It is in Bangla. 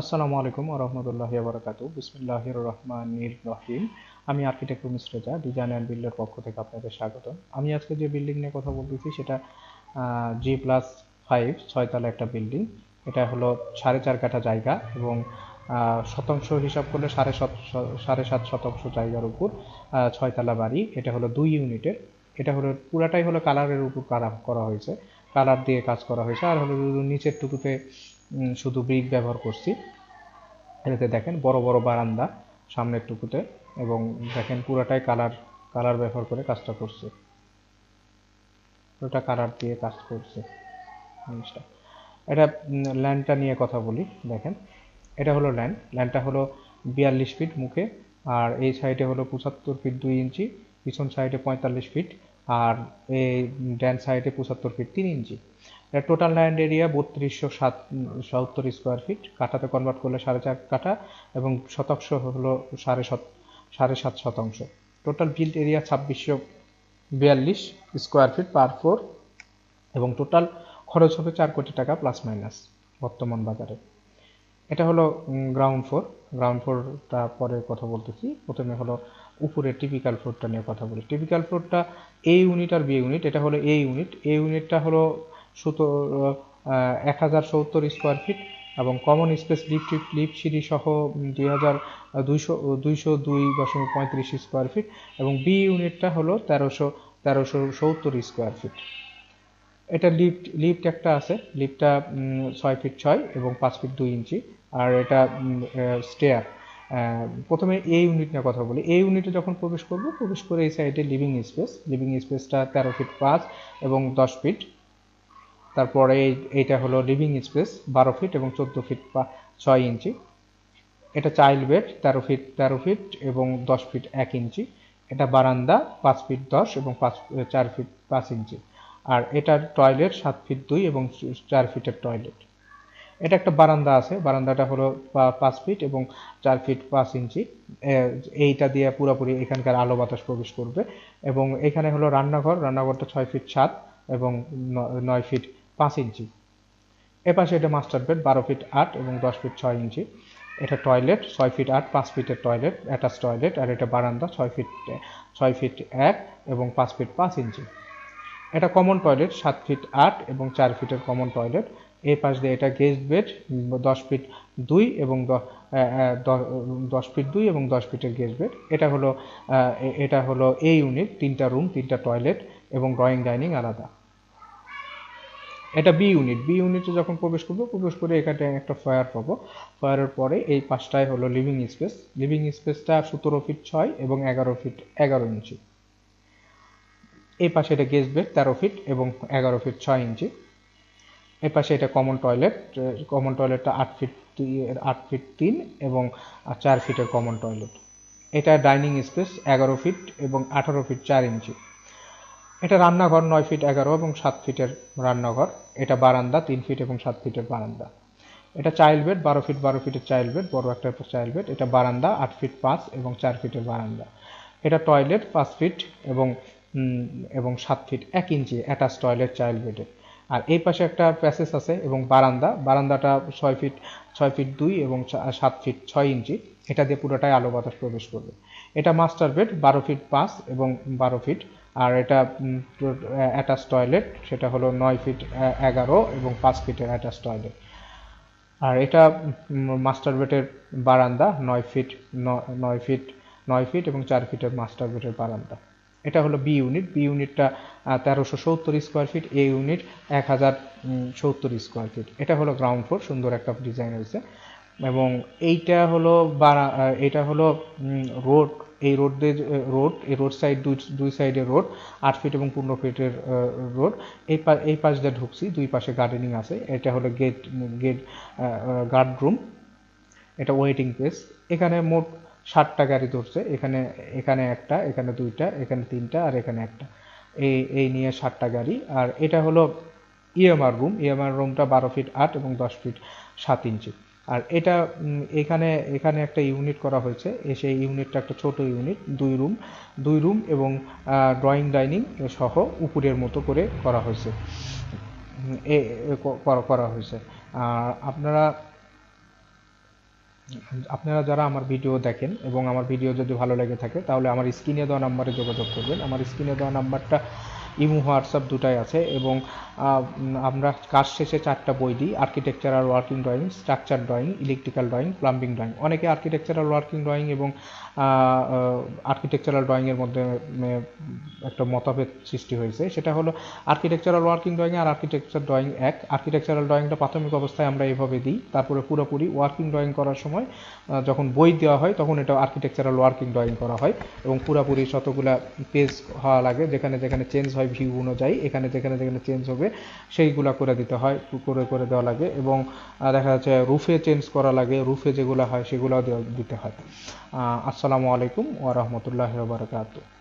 আসসালামু আলাইকুম রহমতুল্লাহ বারকাতু বিসমিল্লাহির রহমানির রহিম। আমি architect Rumis Reza, design and বিল্ডের পক্ষ থেকে আপনাদের স্বাগত আমি আজকে যে বিল্ডিং নিয়ে কথা বলতেছি সেটা জি প্লাস ফাইভ ছয়তলা একটা বিল্ডিং। এটা হলো সাড়ে চার কাঠা জায়গা এবং শতাংশ হিসাব করলে সাড়ে সাত সাড়ে সাত শতাংশ জায়গার উপর ছয়তলা বাড়ি। এটা হলো দুই ইউনিটের। এটা হলো, পুরাটাই হলো কালারের উপর কারা, করা হয়েছে। কালার দিয়ে কাজ করা হয়েছে। আর হলো নিচের টুকুতে শুধু ব্রিক ব্যবহার করছি। এটাতে দেখেন বড় বড় বারান্দা সামনের টুকুতে এবং দেখেন পুরাটাই কালার কালার ব্যবহার করে কাজটা করছে। পুরোটা কালার দিয়ে কাজ করছে জিনিসটা। এটা ল্যান্ডটা নিয়ে কথা বলি, দেখেন। এটা হলো ল্যান্ড। ল্যান্ডটা হলো বিয়াল্লিশ ফিট মুখে আর এই সাইডে হলো পঁচাত্তর ফিট দুই ইঞ্চি, পিছন সাইডে পঁয়তাল্লিশ ফিট। আর এই ড্যান সাইডে পঁচাত্তর ফিট তিন ইঞ্চি টোটাল ল্যান্ড এরিয়া বত্রিশশো সাত, সত্তর স্কোয়ার ফিট কাঠাতে কনভার্ট করলে সাড়ে চার কাঠা এবং শতাংশ হলো সাড়ে সাত সাড়ে সাত শতাংশ। টোটাল বিল্ড এরিয়া ছাব্বিশশো বিয়াল্লিশ স্কোয়ার ফিট পার ফোর এবং টোটাল খরচ হবে চার কোটি টাকা প্লাস মাইনাস বর্তমান বাজারে। এটা হলো গ্রাউন্ড ফ্লোর গ্রাউন্ড ফ্লোরটা পরে কথা বলতেছি। প্রথমে হলো উপরে টিপিক্যাল ফ্লোরটা নিয়ে কথা বলি। টিপিক্যাল ফ্লোরটা এ ইউনিট আর বি ইউনিট এটা হলো এ ইউনিট এ ইউনিটটা হলো সুতো এক হাজার সত্তর স্কোয়ার ফিট এবং কমন স্পেস লিফট লিফট সিঁড়ি সহ দুই হাজার দুইশো দুইশো দুই দশমিক পঁয়ত্রিশ স্কোয়ার ফিট এবং বি ইউনিটটা হলো তেরোশো তেরোশো সত্তর স্কোয়ার ফিট এটা লিফট লিফট একটা আছে। লিফটটা ছয় ফিট ছয় এবং পাঁচ ফিট দুই ইঞ্চি। আর এটা স্টেয়ার প্রথমে এই ইউনিট নিয়ে কথা বলি। এই ইউনিটে যখন প্রবেশ করব, প্রবেশ করে এই সাইডে লিভিং স্পেস লিভিং স্পেসটা তেরো ফিট পাঁচ এবং দশ ফিট তারপরে এই- এইটা হলো লিভিং স্পেস বারো ফিট এবং চোদ্দ ফিট ছয় ইঞ্চি। এটা চাইল্ড বেড তেরো ফিট তেরো ফিট এবং দশ ফিট এক ইঞ্চি। এটা বারান্দা, পাঁচ ফিট দশ এবং পাঁচ, চার ফিট পাঁচ ইঞ্চি। আর এটার টয়লেট সাত ফিট দুই এবং চার ফিটের টয়লেট এটা একটা বারান্দা আছে। বারান্দাটা হলো পাঁচ ফিট এবং চার ফিট পাঁচ ইঞ্চি। এইটা দিয়ে পুরোপুরি এখানকার আলো বাতাস প্রবেশ করবে এবং এখানে হলো রান্নাঘর। রান্নাঘরটা ছয় ফিট সাত এবং নয় ফিট পাঁচ ইঞ্চি। এপাশে এটা মাস্টার বেড, বারো ফিট আট এবং দশ ফিট ছয় ইঞ্চি। এটা টয়লেট, ছয় ফিট আট, পাঁচ ফিটের টয়লেট অ্যাটাচ টয়লেট আর এটা বারান্দা, ছয় ফিট ছয় ফিট এক এবং পাঁচ ফিট পাঁচ ইঞ্চি। এটা কমন টয়লেট, সাত ফিট আট এবং চার ফিটের কমন টয়লেট। এই পাশ দিয়ে এটা গেস্ট বেড দশ ফিট দুই এবং দশ ফিট দুই এবং দশ ফিটের গেস্ট বেড। এটা হলো এটা হলো এ ইউনিট, তিনটা রুম, তিনটা টয়লেট এবং ড্রয়িং ডাইনিং আলাদা। এটা বি ইউনিট, বি ইউনিটে যখন প্রবেশ করব, প্রবেশ করে এখানে একটা ফায়ার পাবো। ফায়ারের পরে এই পাশটায় হলো লিভিং স্পেস। লিভিং স্পেসটা সতেরো ফিট ছয় এবং এগারো ফিট এগারো ইঞ্চি। এই পাশে এটা গেস্ট বেড, তেরো ফিট এবং এগারো ফিট ছয় ইঞ্চি। এই পাশে এটা কমন টয়লেট কমন টয়লেটটা আট ফিট আট ফিট তিন এবং চার ফিটের কমন টয়লেট এটা ডাইনিং স্পেস এগারো ফিট এবং আঠারো ফিট চার ইঞ্চি। এটা রান্নাঘর নয় ফিট এগারো এবং সাত ফিটের রান্নাঘর। এটা বারান্দা, তিন ফিট এবং সাত ফিটের বারান্দা। এটা চাইল্ড বেড বারো ফিট বারো ফিটের চাইল্ড বেড বড় একটা চাইল্ড বেড এটা বারান্দা, আট ফিট পাঁচ এবং চার ফিটের বারান্দা। এটা টয়লেট পাঁচ ফিট এবং এবং সাত ফিট এক ইঞ্চি অ্যাটাচ টয়লেট চাইল্ড বেডের আর এই পাশে একটা প্যাসেজ আছে এবং বারান্দা। বারান্দাটা ছয় ফিট ছয় ফিট দুই এবং সাত ফিট ছয় ইঞ্চি। এটা দিয়ে পুরোটাই আলো বাতাস প্রবেশ করবে। এটা মাস্টার বেড, বারো ফিট পাঁচ এবং বারো ফিট। আর এটা অ্যাটাচ টয়লেট সেটা হলো নয় ফিট এগারো এবং পাঁচ ফিটের অ্যাটাচ টয়লেট আর এটা মাস্টার বেডের বারান্দা, নয় ফিট নয় ফিট নয় ফিট এবং চার ফিটের মাস্টার বেডের বারান্দা। এটা হলো বি ইউনিট বি ইউনিটটা তেরোশো সত্তর স্কোয়ার ফিট এ ইউনিট এক হাজার সত্তর স্কোয়ার ফিট এটা হলো গ্রাউন্ড ফ্লোর সুন্দর একটা ডিজাইন হয়েছে। এবং এইটা হলো বারা এটা হলো রোড এই রোড দিয়ে রোড এই রোড সাইড দুই দুই সাইডে রোড আট ফিট এবং পনেরো ফিটের রোড এই পা, এই পাশ দিয়ে ঢুকছি, দুই পাশে গার্ডেনিং আছে। এটা হলো গেট গেট গার্ড রুম এটা ওয়েটিং প্লেস এখানে মোট ষাটটা গাড়ি ধরছে। এখানে এখানে একটা, এখানে দুইটা, এখানে তিনটা, আর এখানে একটা। এই এই নিয়ে ষাটটা গাড়ি। আর এটা হলো ইএমআর রুম ইএমআর রুমটা বারো ফিট আট এবং দশ ফিট সাত ইঞ্চি। আর এটা এখানে এখানে একটা ইউনিট করা হয়েছে। সেই ইউনিটটা একটা ছোট ইউনিট, দুই রুম। দুই রুম এবং ড্রয়িং, ডাইনিং সহ উপরের মতো করে করা হয়েছে। করা হয়েছে। আর আপনারা আপনারা যারা আমার ভিডিও দেখেন এবং আমার ভিডিও যদি ভালো লেগে থাকে, তাহলে আমার স্ক্রিনে দেওয়া নাম্বারে যোগাযোগ করবেন। আমার স্ক্রিনে দেওয়া নাম্বারটা ইমো, হোয়াটসঅ্যাপ দুটাই আছে এবং আমরা কাজ শেষে চারটা বই দিই architectural working drawing structure drawing electrical drawing plumbing drawing অনেকে আর্কিটেকচারাল ওয়ার্কিং ড্রয়িং এবং আর্কিটেকচারাল ড্রয়িংয়ের মধ্যে একটা মতভেদ সৃষ্টি হয়েছে। সেটা হলো আর্কিটেকচারাল ওয়ার্কিং ড্রয়িং আর আর্কিটেকচার ড্রয়িং এক। আর্কিটেকচারাল ড্রয়িংটা প্রাথমিক অবস্থায় আমরা এইভাবে দিই, তারপরে পুরোপুরি ওয়ার্কিং ড্রয়িং করার সময় যখন বই দেওয়া হয় তখন এটা আর্কিটেকচারাল ওয়ার্কিং ড্রয়িং করা হয় এবং পুরোপুরি শতগুলা পেজ হওয়া লাগে, যেখানে যেখানে চেঞ্জ হয় ভিউ অনুযায়ী এখানে যেখানে যেখানে চেঞ্জ হবে, সেইগুলো করে দিতে হয়, করে করে দেওয়া লাগে এবং দেখা যাচ্ছে রুফে চেঞ্জ করা লাগে রুফে যেগুলো হয় সেগুলো দিতে হয়। আসসালামু আলাইকুম ওয়া বারাকাতুহু।